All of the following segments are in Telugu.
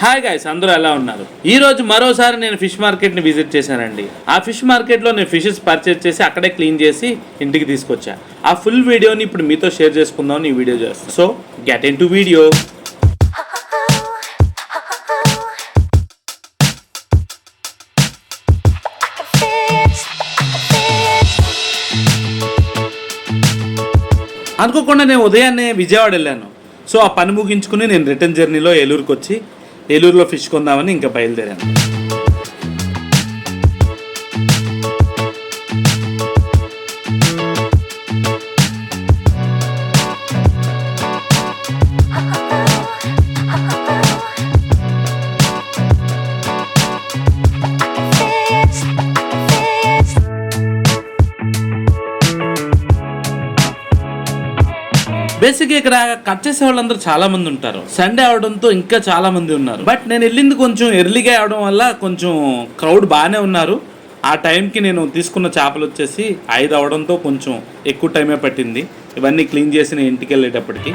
హాయ్ గాయస్ అందరూ ఎలా ఉన్నారు? ఈ రోజు మరోసారి నేను ఫిష్ మార్కెట్ని విజిట్ చేశానండి. ఆ ఫిష్ మార్కెట్లో నేను ఫిషెస్ పర్చేస్ చేసి అక్కడే క్లీన్ చేసి ఇంటికి తీసుకొచ్చా. ఆ ఫుల్ వీడియోని ఇప్పుడు మీతో షేర్ చేసుకుందాం ఈ వీడియో చేస్తాను so get into video అనుకోకుండా నేను ఉదయాన్నే విజయవాడ వెళ్ళాను. సో ఆ పని ముగించుకుని నేను రిటర్న్ జర్నీలో ఏలూరుకి వచ్చి ఏలూరులో ఫిష్ కొందామని ఇంకా బయలుదేరాను. బేసిక్ ఇక్కడ కట్ చేసే వాళ్ళందరూ చాలా మంది ఉంటారు. సండే అవడంతో ఇంకా చాలా మంది ఉన్నారు. బట్ నేను వెళ్ళింది కొంచెం ఎర్లీగా అవడం వల్ల కొంచెం క్రౌడ్ బాగానే ఉన్నారు. ఆ టైంకి నేను తీసుకున్న చేపలు వచ్చేసి ఐదు అవడంతో కొంచెం ఎక్కువ టైమే పట్టింది. ఇవన్నీ క్లీన్ చేసి నేను ఇంటికి వెళ్ళేటప్పటికి.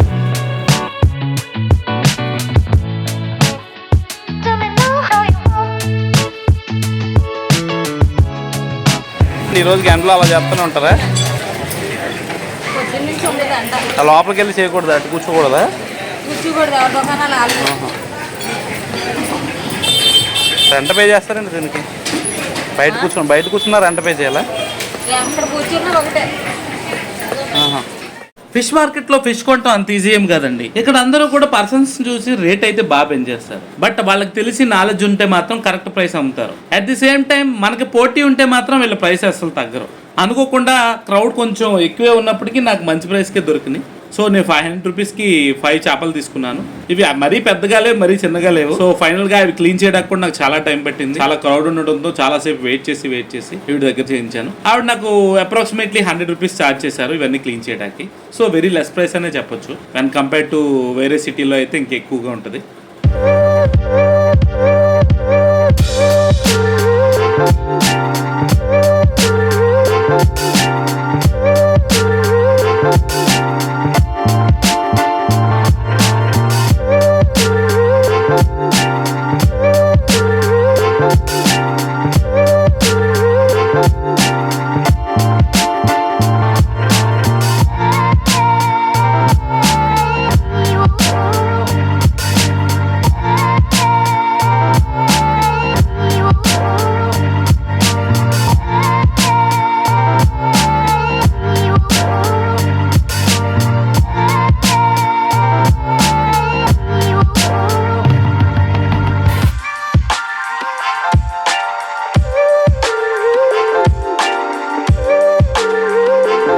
ఈరోజు me గంటలో అలా చెప్తూనే ఉంటారా? లోపలికి వెళ్ళి చేయకూడదా? అటు కూర్చోకూడదా? రెంట పే చేస్తారండి దీనికి? బయట కూర్చుని బయట కూర్చున్నా రెంట పే చేయాలా? ఇక్కడ కూర్చున్నారు ఒకటే. ఫిష్ మార్కెట్లో ఫిష్ కొనటం అంత ఈజీ ఏం కదండి. ఇక్కడ అందరూ కూడా పర్సన్స్ చూసి రేట్ అయితే బాగా పెంచేస్తారు. బట్ వాళ్ళకి తెలిసి నాలెడ్జ్ ఉంటే మాత్రం కరెక్ట్ ప్రైస్ అమ్ముతారు. అట్ ది సేమ్ టైం మనకి పోటీ ఉంటే మాత్రం వీళ్ళ ప్రైస్ అసలు తగ్గరు. అనుకోకుండా క్రౌడ్ కొంచెం ఎక్కువే ఉన్నప్పటికీ నాకు మంచి ప్రైస్కే దొరికినాయి సో నేను ఫైవ్ హండ్రెడ్ రూపీస్కి ఫైవ్ చేపలు తీసుకున్నాను. ఇవి మరీ పెద్దగా లేవు మరీ చిన్నగా లేవు. సో ఫైనల్గా అవి క్లీన్ చేయడానికి కూడా నాకు చాలా టైం పట్టింది. చాలా క్రౌడ్ ఉండడంతో చాలా సేపు వెయిట్ చేసి వెయిట్ చేసి వీడి దగ్గర చేయించాను. ఆవిడ నాకు అప్రాక్సిమేట్లీ హండ్రెడ్ రూపీస్ ఛార్జ్ చేశారు ఇవన్నీ క్లీన్ చేయడానికి. సో వెరీ లెస్ ప్రైస్ అనే చెప్పొచ్చు. వెన్ కంపేర్ టు వేరే సిటీలో అయితే ఇంకెక్కువగా ఉంటుంది.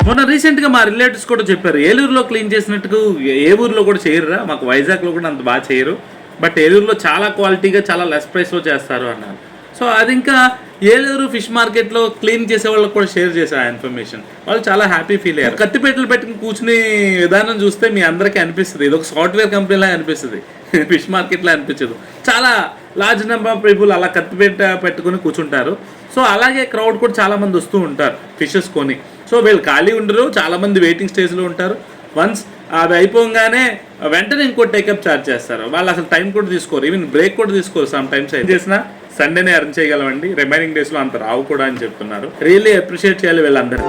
మొన్న రీసెంట్గా మా రిలేటివ్స్ కూడా చెప్పారు ఏలూరులో క్లీన్ చేసినట్టు ఏ ఊర్లో కూడా చేయరురా మాకు వైజాగ్లో కూడా అంత బాగా చేయరు బట్ ఏలూరులో చాలా క్వాలిటీగా చాలా లెస్ ప్రైస్లో చేస్తారు అన్నారు. సో అది ఇంకా ఏలూరు ఫిష్ మార్కెట్లో క్లీన్ చేసే వాళ్ళకి కూడా షేర్ చేశారు ఆ ఇన్ఫర్మేషన్ వాళ్ళు చాలా హ్యాపీ ఫీల్ అయ్యారు. కత్తిపేటలు పెట్టుకుని కూర్చుని విధానం చూస్తే మీ అందరికీ అనిపిస్తుంది. ఇది ఒక సాఫ్ట్వేర్ కంపెనీలా అనిపిస్తుంది. ఫిష్ మార్కెట్లా అనిపించదు. చాలా లార్జ్ నెంబర్ ఆఫ్ పీపుల్ అలా కత్తిపేట పెట్టుకుని కూర్చుంటారు. సో అలాగే క్రౌడ్ కూడా చాలా మంది వస్తూ ఉంటారు ఫిషెస్ కొని. సో వీళ్ళు ఖాళీ ఉండరు చాలామంది వెయిటింగ్ స్టేజ్లో ఉంటారు. వన్స్ అది అయిపోగానే వెంటనే ఇంకో టేకప్ చార్జ్ చేస్తారు. వాళ్ళు అసలు టైం కూడా తీసుకోరు. ఈవెన్ బ్రేక్ కూడా తీసుకోరు సమ్ టైమ్స్ ఏం చేసినా సండేనే అర్న్ చేయగలమండి. రిమైనింగ్ డేస్లో అంత రావు కూడా అని చెప్తున్నారు. రియల్లీ అప్రిషియేట్ చేయాలి వీళ్ళందరూ.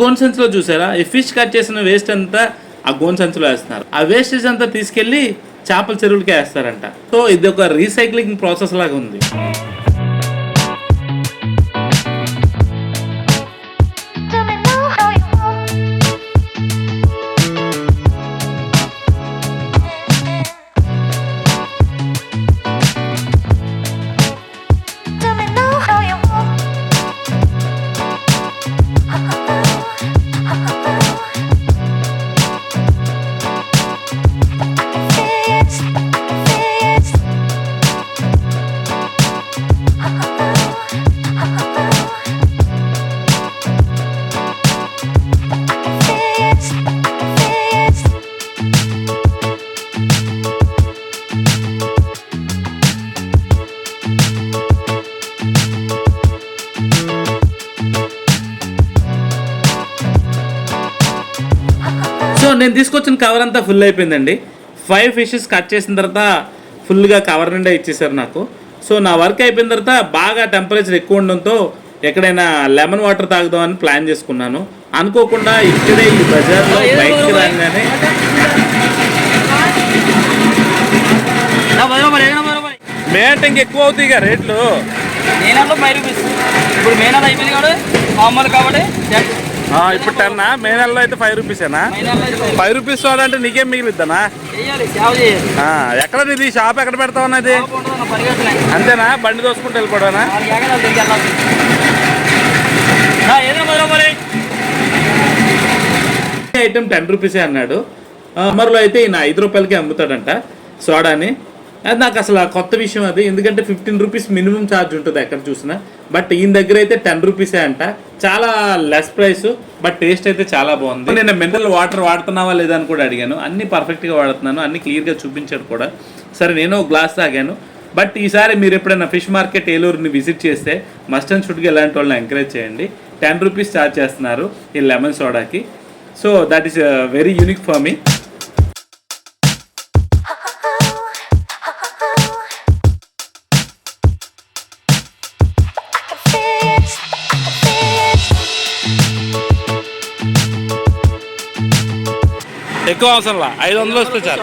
గోన్ సంచిలో చూసారా? ఈ ఫిష్ కట్ చేసిన వేస్ట్ అంతా ఆ గోన్ సంచిలో వేస్తున్నారు. ఆ వేస్టేజ్ అంతా తీసుకెళ్ళి చేపల చెరువులకి వేస్తారంట. సో ఇది ఒక రీసైక్లింగ్ ప్రాసెస్ లాగా ఉంది. నేను తీసుకొచ్చిన కవర్ అంతా ఫుల్ అయిపోయిందండి. ఫైవ్ ఫిషెస్ కట్ చేసిన తర్వాత ఫుల్గా కవర్ నిండా ఇచ్చేసారు నాకు. సో నా వర్క్ అయిపోయిన తర్వాత బాగా టెంపరేచర్ ఎక్కువ ఉండడంతో ఎక్కడైనా లెమన్ వాటర్ తాగుదామని ప్లాన్ చేసుకున్నాను. అనుకోకుండా ఇక్కడే ఈ బజార్లో బైక్ రాగానే మేట ఇంకెక్కువ అవుతాయి ఇక రేట్లు. మేనల్లో ఫైవ్ రూపీస్ ఇప్పుడు మేనల్ అయిపోయింది కాబట్టి మామూలు కాబట్టి ఇప్పుడు టెన్ మే నెలలో అయితే ఫైవ్ రూపీసేనా. ఫైవ్ రూపీస్ వాడంటే నీకేం మిగిలిద్దానా ఎక్కడ నీది షాప్ ఎక్కడ పెడతావు అన్నది అంతేనా? బండి దోసుకుంటూ వెళ్ళిపోవడానా ఐటమ్ టెన్ రూపీసే అన్నాడు. మరలో అయితే ఈయన ఐదు రూపాయలకి అమ్ముతాడంట సోడాని. అది నాకు అసలు కొత్త విషయం అది. ఎందుకంటే ఫిఫ్టీన్ రూపీస్ మినిమం ఛార్జ్ ఉంటుంది ఎక్కడ చూసినా. బట్ ఈయన దగ్గర అయితే టెన్ రూపీసే అంట. చాలా లెస్ ప్రైస్ బట్ టేస్ట్ అయితే చాలా బాగుంది. నేను మినరల్ వాటర్ వాడుతున్నావా లేదా అని కూడా అడిగాను. అన్ని పర్ఫెక్ట్గా వాడుతున్నాను. అన్ని క్లియర్గా చూపించాడు కూడా. సరే నేను ఒక గ్లాస్ తాగాను. బట్ ఈసారి మీరు ఎప్పుడైనా ఫిష్ మార్కెట్ ఏలూరుని విజిట్ చేస్తే మస్ట్ అండ్ షుడ్గా ఇలాంటి వాళ్ళని ఎంకరేజ్ చేయండి. టెన్ రూపీస్ ఛార్జ్ చేస్తున్నారు ఈ lemon సోడాకి so that is very unique for మీ ఎక్కువ అవసరంలా ఐదు వందలు వస్తే చాలు.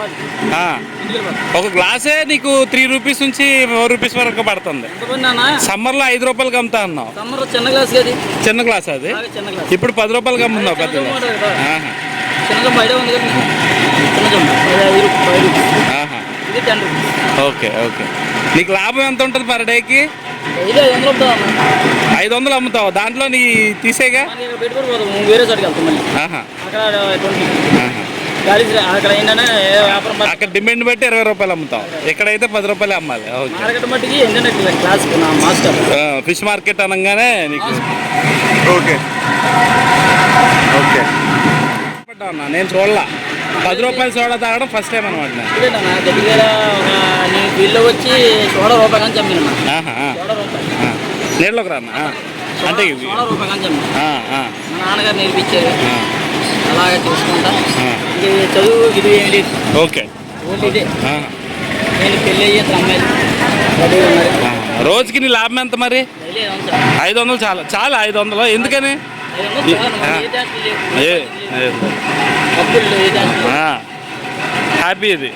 ఒక గ్లాసే నీకు త్రీ రూపీస్ నుంచి ఫోర్ రూపీస్ వరకు పడుతుంది. సమ్మర్లో ఐదు రూపాయలకి అమ్ముతా అన్నావు. చిన్న గ్లాస్ అది చిన్న గ్లాస్ అది? ఇప్పుడు పది రూపాయలకి అమ్ముతున్నావు పెద్ద ఓకే ఓకే. నీకు లాభం ఎంత ఉంటుంది పర్ డేకి? ఐదు వందలు అమ్ముతావు దాంట్లో నీ తీసేగా? వేరే చోటుకి వెళ్తాం అక్కడ ఏంటంటే వ్యాపారం డిమాండ్ బట్టి ఇరవై రూపాయలు అమ్ముతావు ఇక్కడైతే పది రూపాయలు అమ్మాలి. ఓకే. మార్కెట్ మట్టికి ఏంటంటే క్లాస్ నా మాస్టర్. ఫిష్ మార్కెట్ అనగానే నీకు ఓకే. ఓకే? నేను చూడలా. పది రూపాయలు సోడా తాగడం ఫస్ట్ టైం అనమాట దగ్గర ఒక నీ బిల్లు వచ్చి సోడా రూపాయి కానీ చమ్మిన ఆహా, ఆ, సోడా రూపాయి. ఆ. నీళ్ళలోకి రానా ఆ. అంటే సోడా నాన్నగారు నేర్పించారు. అలాగే చూసుకుంటా. ఇది చదువు ఇది ఏంటి ఓకే. ఓన్లీ ఇదే. ఆ, నేను పెళ్ళి అయ్యి ఇద్దరు అమ్మాయిలు. రెడీగా ఉన్నారు. ఆ. రోజుకి నీ లాభం ఎంత మరి? ఏమో ఐదు వందలు చాలా. చాలా ఐదు వందలు? ఎందుకని. హ్యాపీ ఇది.